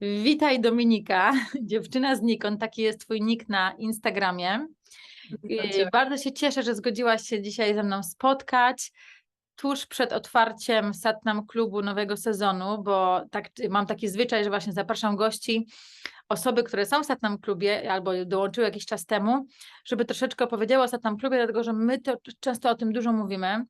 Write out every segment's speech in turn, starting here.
Witaj Dominika, dziewczyna z Nikon, taki jest Twój nick na Instagramie. Cię. Bardzo się cieszę, że zgodziłaś się dzisiaj ze mną spotkać tuż przed otwarciem Satnam Klubu nowego sezonu, bo tak, mam taki zwyczaj, że właśnie zapraszam gości, osoby, które są w Satnam Klubie albo dołączyły jakiś czas temu, żeby troszeczkę opowiedziały o Satnam Klubie, dlatego że my to często o tym dużo mówimy.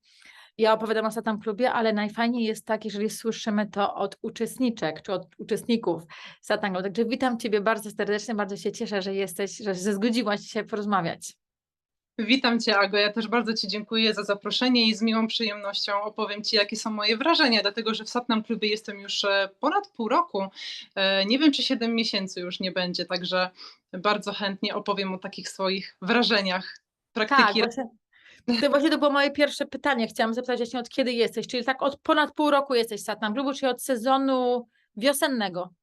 Ja opowiadam o Satnam Klubie, ale najfajniej jest tak, jeżeli słyszymy to od uczestniczek czy od uczestników Klubu. Także witam Ciebie bardzo serdecznie, bardzo się cieszę, że jesteś, że się zgodziłaś dzisiaj porozmawiać. Witam Cię, Ago. Ja też bardzo Ci dziękuję za zaproszenie i z miłą przyjemnością opowiem Ci, jakie są moje wrażenia, dlatego że w Satnam Klubie jestem już e, ponad pół roku. E, Nie wiem, czy 7 miesięcy już nie będzie, także bardzo chętnie opowiem o takich swoich wrażeniach Tak, praktyki. właśnie, to właśnie to było moje pierwsze pytanie. Chciałam zapytać właśnie od kiedy jesteś, czyli tak od ponad pół roku jesteś Satnam Klubu, czyli od sezonu wiosennego.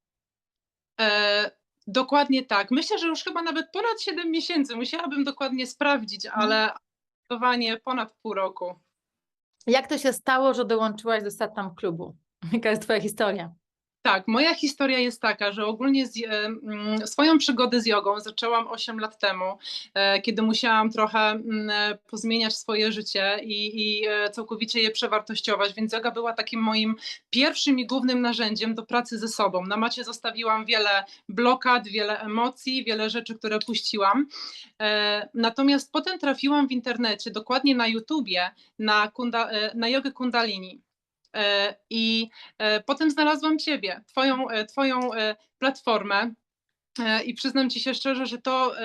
E, Dokładnie tak. Myślę, że już chyba nawet ponad 7 miesięcy. Musiałabym dokładnie sprawdzić, ale zdecydowanie ponad pół roku. Jak to się stało, że dołączyłaś do Satnam Klubu? Jaka jest Twoja historia? Tak, moja historia jest taka, że ogólnie z, e, mm, swoją przygodę z jogą zaczęłam 8 lat temu, e, kiedy musiałam trochę mm, e, pozmieniać swoje życie i, i całkowicie je przewartościować, więc yoga była takim moim pierwszym i głównym narzędziem do pracy ze sobą. Na macie zostawiłam wiele blokad, wiele emocji, wiele rzeczy, które puściłam. Natomiast potem trafiłam w internecie, dokładnie na YouTubie, na, kunda, na jogę kundalini. E, I e, potem znalazłam Ciebie, Twoją, e, twoją platformę. I przyznam Ci się szczerze, że to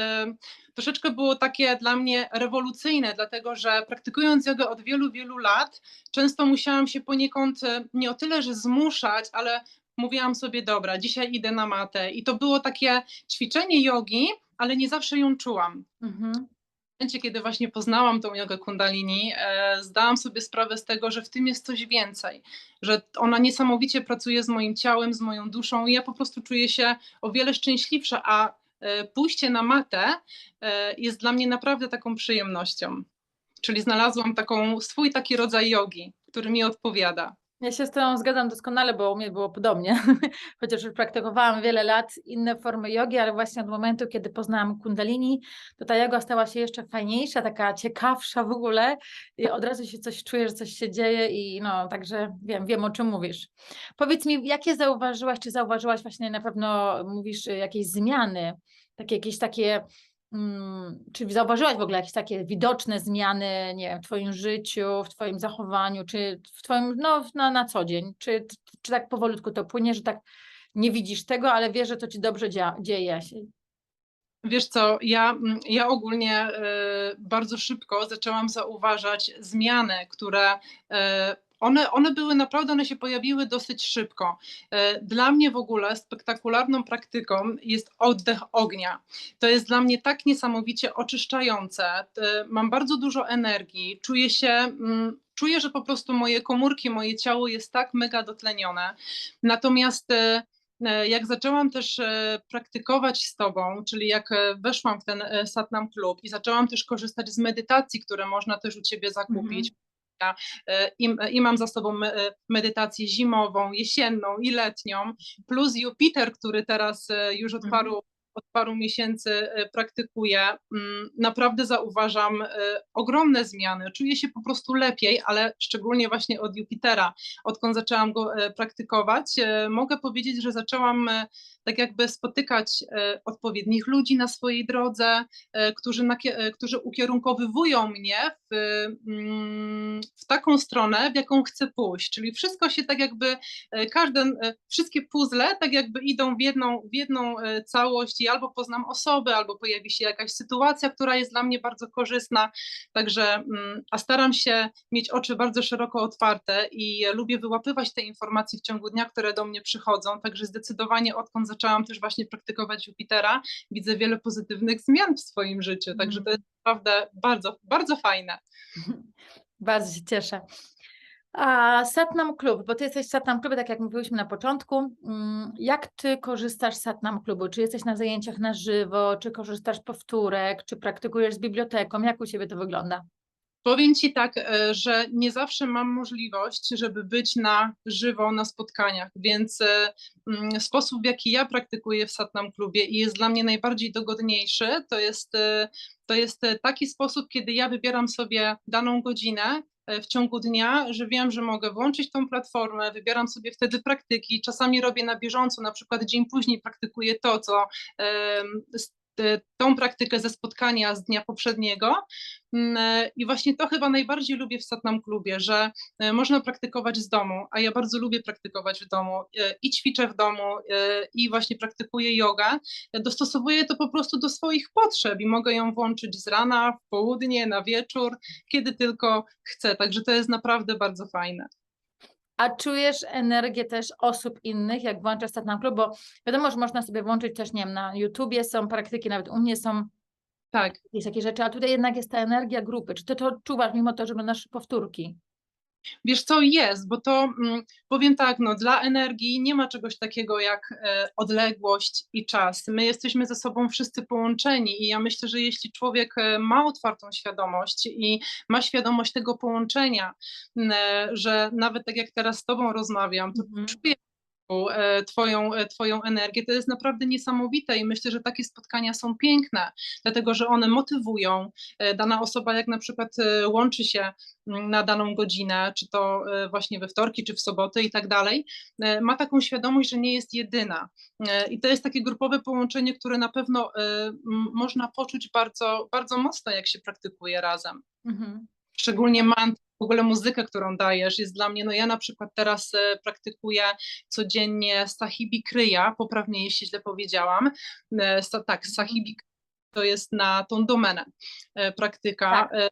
troszeczkę było takie dla mnie rewolucyjne, dlatego że praktykując jogę od wielu, wielu lat, często musiałam się poniekąd nie o tyle, że zmuszać, ale mówiłam sobie, dobra, dzisiaj idę na matę. I to było takie ćwiczenie jogi, ale nie zawsze ją czułam Mhm. Momencie, kiedy właśnie poznałam tą jogę kundalini, e, zdałam sobie sprawę z tego, że w tym jest coś więcej, że ona niesamowicie pracuje z moim ciałem, z moją duszą i ja po prostu czuję się o wiele szczęśliwsza, a e, pójście na matę e, jest dla mnie naprawdę taką przyjemnością. Czyli znalazłam taką, swój taki rodzaj jogi, który mi odpowiada. Ja się z Tobą zgadzam doskonale, bo u mnie było podobnie. Chociaż już praktykowałam wiele lat inne formy jogi, ale właśnie od momentu, kiedy poznałam kundalini, to ta joga stała się jeszcze fajniejsza, taka ciekawsza w ogóle i od razu się coś czuje, że coś się dzieje i no, także wiem, wiem o czym mówisz. Powiedz mi, jakie zauważyłaś, czy zauważyłaś właśnie na pewno, mówisz, y, jakieś zmiany, takie jakieś takie Czy zauważyłaś w ogóle jakieś takie widoczne zmiany, nie wiem, w Twoim życiu, w Twoim zachowaniu, czy w Twoim, no, na, na co dzień? Czy, czy tak powolutku to płynie, że tak nie widzisz tego, ale wiesz, że to Ci dobrze dzieje się? Wiesz co, ja, mm, ja ogólnie e, bardzo szybko zaczęłam zauważać zmiany, które e, one, one były naprawdę, one się pojawiły dosyć szybko. E, Dla mnie w ogóle spektakularną praktyką jest oddech ognia. To jest dla mnie tak niesamowicie oczyszczające. E, Mam bardzo dużo energii, czuję się. mm, Czuję, że po prostu moje komórki, moje ciało jest tak mega dotlenione. Natomiast e, jak zaczęłam też praktykować z Tobą, czyli jak weszłam w ten Satnam Klub i zaczęłam też korzystać z medytacji, które można też u Ciebie zakupić. Ja, e, I, I mam za sobą e, medytację zimową, jesienną i letnią, plus Jupiter, który teraz e, już od Mhm. paru, od paru miesięcy e, praktykuję. Mm, Naprawdę zauważam e, ogromne zmiany. Czuję się po prostu lepiej, ale szczególnie właśnie od Jupitera odkąd zaczęłam go e, praktykować, mogę powiedzieć, że zaczęłam tak jakby spotykać odpowiednich ludzi na swojej drodze, którzy, którzy ukierunkowywują mnie w, mm, w taką stronę, w jaką chcę pójść. Czyli wszystko się tak jakby, każde, e, wszystkie puzzle tak jakby idą w jedną, w jedną całość albo poznam osobę, albo pojawi się jakaś sytuacja, która jest dla mnie bardzo korzystna. Także, mm, a staram się mieć oczy bardzo szeroko otwarte i lubię wyłapywać te informacje w ciągu dnia, które do mnie przychodzą. Także zdecydowanie odkąd zaczęłam też właśnie praktykować Jupitera, widzę wiele pozytywnych zmian w swoim życiu. Także to jest naprawdę bardzo, bardzo fajne. Bardzo się cieszę. A Satnam Klub, bo Ty jesteś w Satnam Klubie, tak jak mówiłyśmy na początku. Mm, Jak Ty korzystasz z Satnam Klubu? Czy jesteś na zajęciach na żywo, czy korzystasz powtórek, czy praktykujesz z biblioteką? Jak u Ciebie to wygląda? Powiem Ci tak, e, że nie zawsze mam możliwość, żeby być na żywo na spotkaniach, więc e, mm, sposób, w jaki ja praktykuję w Satnam Klubie i jest dla mnie najbardziej dogodniejszy, to jest, e, to jest taki sposób, kiedy ja wybieram sobie daną godzinę w ciągu dnia, że wiem, że mogę włączyć tą platformę, wybieram sobie wtedy praktyki, czasami robię na bieżąco, na przykład dzień później praktykuję to, co e, tą praktykę ze spotkania z dnia poprzedniego. Mm, e, I właśnie to chyba najbardziej lubię w Satnam Klubie, że e, można praktykować z domu, a ja bardzo lubię praktykować w domu e, i ćwiczę w domu i właśnie praktykuję jogę. Ja Dostosowuję to po prostu do swoich potrzeb i mogę ją włączyć z rana, w południe, na wieczór, kiedy tylko chcę. Także to jest naprawdę bardzo fajne. A czujesz energię też osób innych, jak włączasz Satnam Club? Bo wiadomo, że można sobie włączyć też, nie wiem, na YouTubie są praktyki, nawet u mnie są Tak. jakieś takie rzeczy, a tutaj jednak jest ta energia grupy. Czy ty to odczuwasz, mimo to, że oglądasz powtórki? Wiesz co, jest, bo to mm, powiem tak, no dla energii nie ma czegoś takiego jak e, odległość i czas. My jesteśmy ze sobą wszyscy połączeni i ja myślę, że jeśli człowiek e, ma otwartą świadomość i ma świadomość tego połączenia, e, że nawet tak jak teraz z tobą rozmawiam, to Mhm. czuję twoją, e, twoją energię, to jest naprawdę niesamowite i myślę, że takie spotkania są piękne, dlatego że one motywują. E, Dana osoba, jak na przykład e, łączy się mm, na daną godzinę, czy to e, właśnie we wtorki, czy w soboty i tak dalej, e, ma taką świadomość, że nie jest jedyna. E, I to jest takie grupowe połączenie, które na pewno e, można poczuć bardzo, bardzo mocno, jak się praktykuje razem Mhm. szczególnie mantry, w ogóle muzykę, którą dajesz, jest dla mnie, no ja na przykład teraz e, praktykuję codziennie Sahibi Kryja, poprawnie jeśli źle powiedziałam, E, sa, tak, Sahibi to jest na tą domenę e, praktyka. Tak.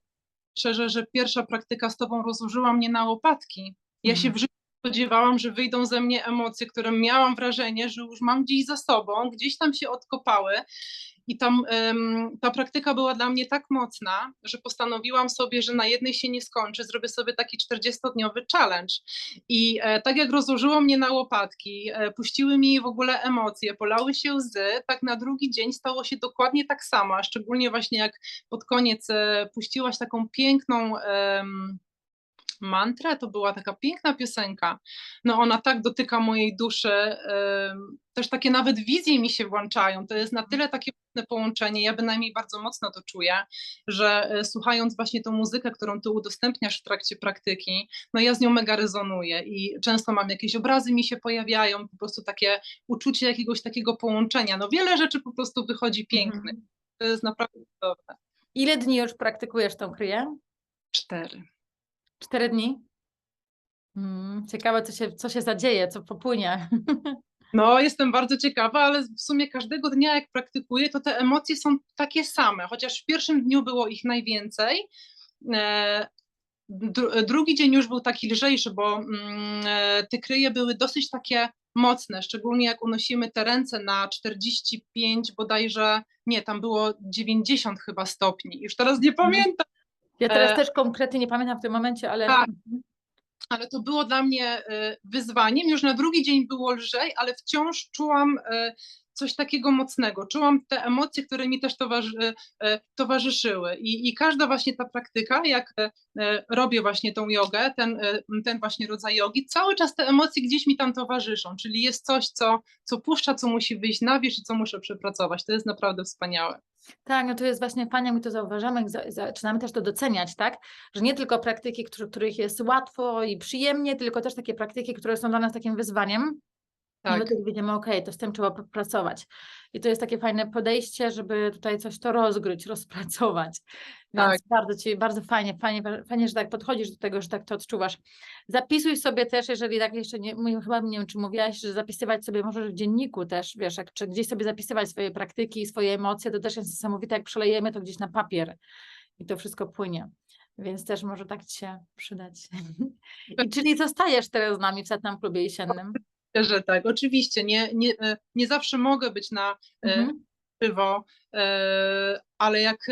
Szczerze, że pierwsza praktyka z tobą rozłożyła mnie na łopatki. Ja się Mhm. w życiu spodziewałam, że wyjdą ze mnie emocje, które miałam wrażenie, że już mam gdzieś za sobą, gdzieś tam się odkopały. I tam ta praktyka była dla mnie tak mocna, że postanowiłam sobie, że na jednej się nie skończy, zrobię sobie taki 40-dniowy challenge. I e, tak jak rozłożyło mnie na łopatki, e, puściły mi w ogóle emocje, polały się łzy, tak na drugi dzień stało się dokładnie tak samo, szczególnie właśnie jak pod koniec e, puściłaś taką piękną em, mantrę, to była taka piękna piosenka. No ona tak dotyka mojej duszy, też takie nawet wizje mi się włączają. To jest na tyle takie połączenie, ja bynajmniej bardzo mocno to czuję, że e, słuchając właśnie tą muzykę, którą ty udostępniasz w trakcie praktyki, no ja z nią mega rezonuję i często mam jakieś obrazy mi się pojawiają, po prostu takie uczucie jakiegoś takiego połączenia. No wiele rzeczy po prostu wychodzi pięknych. Mhm. To jest naprawdę cudowne. Ile dni już praktykujesz tą kryję? Cztery. Cztery dni? Mm, ciekawe, co się, co się zadzieje, co popłynie. No, jestem bardzo ciekawa, ale w sumie każdego dnia, jak praktykuję, to te emocje są takie same, chociaż w pierwszym dniu było ich najwięcej. e, dru- Drugi dzień już był taki lżejszy, bo mm, e, te kryje były dosyć takie mocne, szczególnie jak unosimy te ręce na 45 bodajże, nie, tam było 90 chyba stopni. Już teraz nie pamiętam. Ja teraz E, też konkretnie nie pamiętam w tym momencie, ale Tak. ale to było dla mnie e, wyzwaniem. Już na drugi dzień było lżej, ale wciąż czułam e, coś takiego mocnego. Czułam te emocje, które mi też towarzy, e, towarzyszyły. I, I każda właśnie ta praktyka, jak e, e, robię właśnie tą jogę, ten, e, ten właśnie rodzaj jogi, cały czas te emocje gdzieś mi tam towarzyszą, czyli jest coś, co, co puszcza, co musi wyjść na wierzch i co muszę przepracować. To jest naprawdę wspaniałe. Tak, no to jest właśnie fajnie, my to zauważamy, zaczynamy też to doceniać, tak? Że nie tylko praktyki, których jest łatwo i przyjemnie, tylko też takie praktyki, które są dla nas takim wyzwaniem. I my Tak. widzimy, okej, to z tym trzeba pracować. I to jest takie fajne podejście, żeby tutaj coś to rozgryć, rozpracować. Więc Tak. bardzo ci, bardzo fajnie, fajnie, fajnie, że tak podchodzisz do tego, że tak to odczuwasz. Zapisuj sobie też, jeżeli tak jeszcze nie, chyba nie wiem, czy mówiłaś, że zapisywać sobie możesz w dzienniku też, wiesz, jak, czy gdzieś sobie zapisywać swoje praktyki, swoje emocje, to też jest niesamowite, jak przelejemy to gdzieś na papier i to wszystko płynie. Więc też może tak ci się przydać. I czyli zostajesz teraz z nami w Satnam Klubie Jesiennym. Że tak, oczywiście. Nie, nie, e, nie zawsze mogę być na e, Mhm. żywo, e, ale jak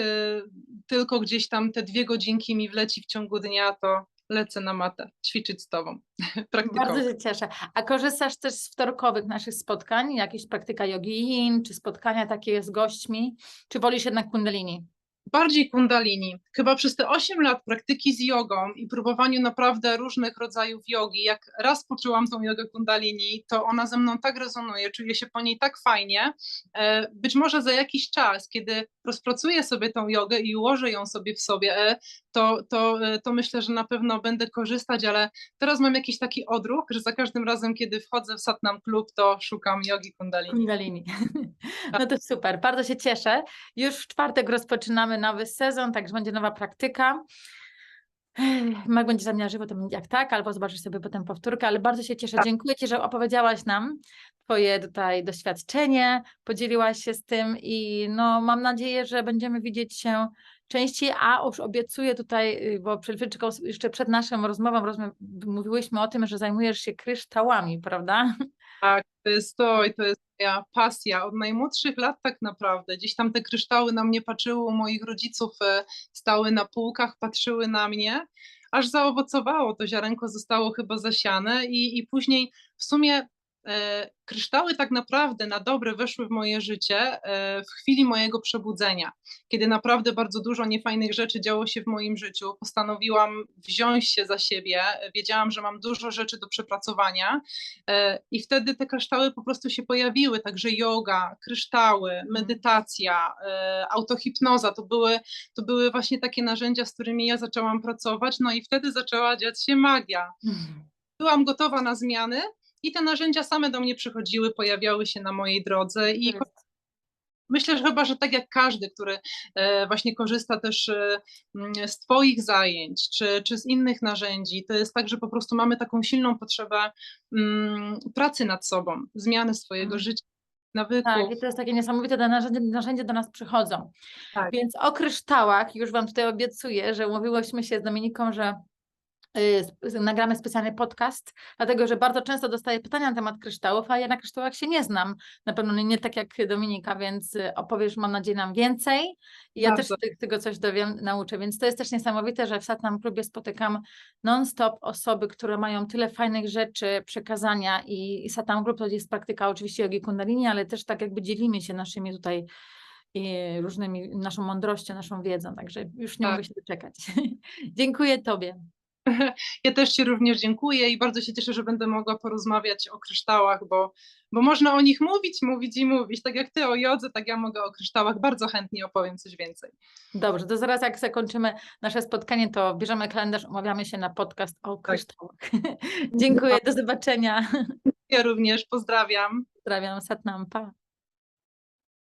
tylko gdzieś tam te dwie godzinki mi wleci w ciągu dnia, to lecę na matę ćwiczyć z tobą. Bardzo się cieszę. A korzystasz też z wtorkowych naszych spotkań, jakieś praktyka jogi yin, czy spotkania takie z gośćmi, czy wolisz jednak kundalini? Bardziej kundalini. Chyba przez te 8 lat praktyki z jogą i próbowaniu naprawdę różnych rodzajów jogi, jak raz poczułam tą jogę kundalini, to ona ze mną tak rezonuje, czuję się po niej tak fajnie. E, Być może za jakiś czas, kiedy rozpracuję sobie tą jogę i ułożę ją sobie w sobie, e, to, to, e, to myślę, że na pewno będę korzystać, ale teraz mam jakiś taki odruch, że za każdym razem, kiedy wchodzę w Satnam Club, to szukam jogi kundalini. Kundalini. No to super, bardzo się cieszę. Już w czwartek rozpoczynamy nowy sezon, także będzie nowa praktyka. Jak będzie zamiar żywo, to będzie jak tak, albo zobaczysz sobie potem powtórkę, ale bardzo się cieszę. Tak. Dziękuję Ci, że opowiedziałaś nam Twoje tutaj doświadczenie, podzieliłaś się z tym i no mam nadzieję, że będziemy widzieć się częściej, a już obiecuję tutaj, y, bo chwileczką, jeszcze przed naszą rozmową mówiłyśmy o tym, że zajmujesz się kryształami, prawda? Tak, to jest to i to jest moja pasja od najmłodszych lat tak naprawdę. Gdzieś tam te kryształy na mnie patrzyły u moich rodziców, e, stały na półkach, patrzyły na mnie, aż zaowocowało, to ziarenko zostało chyba zasiane i, i później w sumie kryształy tak naprawdę na dobre weszły w moje życie e, w chwili mojego przebudzenia, kiedy naprawdę bardzo dużo niefajnych rzeczy działo się w moim życiu. Postanowiłam wziąć się za siebie, wiedziałam, że mam dużo rzeczy do przepracowania e, i wtedy te kryształy po prostu się pojawiły, także yoga, kryształy, medytacja, e, autohipnoza, to były, to były właśnie takie narzędzia, z którymi ja zaczęłam pracować, no i wtedy zaczęła dziać się magia. Byłam gotowa na zmiany i te narzędzia same do mnie przychodziły, pojawiały się na mojej drodze i jest- Myślę, że chyba, że tak jak każdy, który e, właśnie korzysta też e, z Twoich zajęć czy, czy z innych narzędzi, to jest tak, że po prostu mamy taką silną potrzebę mm, pracy nad sobą, zmiany swojego Mhm. życia, nawyków. Tak, i to jest takie niesamowite, te narzędzia, narzędzia do nas przychodzą. Tak. Więc o kryształach już Wam tutaj obiecuję, że umówiłyśmy się z Dominiką, że nagramy specjalny podcast, dlatego że bardzo często dostaję pytania na temat kryształów, a ja na kryształach się nie znam. Na pewno nie, tak jak Dominika, więc y, opowiesz, mam nadzieję, nam więcej. I ja Bardzo. też tego coś dowiem, nauczę. Więc to jest też niesamowite, że w Satnam Klubie spotykam non-stop osoby, które mają tyle fajnych rzeczy, przekazania i, i Satnam Klub to jest praktyka oczywiście jogi kundalini, ale też tak jakby dzielimy się naszymi tutaj i różnymi, naszą mądrością, naszą wiedzą, także już nie Tak. mogę się doczekać. Dziękuję Tobie. Ja też Ci również dziękuję i bardzo się cieszę, że będę mogła porozmawiać o kryształach, bo, bo można o nich mówić, mówić i mówić. Tak jak Ty o jodze, tak ja mogę o kryształach. Bardzo chętnie opowiem coś więcej. Dobrze, to zaraz jak zakończymy nasze spotkanie, to bierzemy kalendarz, umawiamy się na podcast o kryształach. Dziękuję, do zobaczenia. Ja również pozdrawiam. Pozdrawiam, Satnam, pa.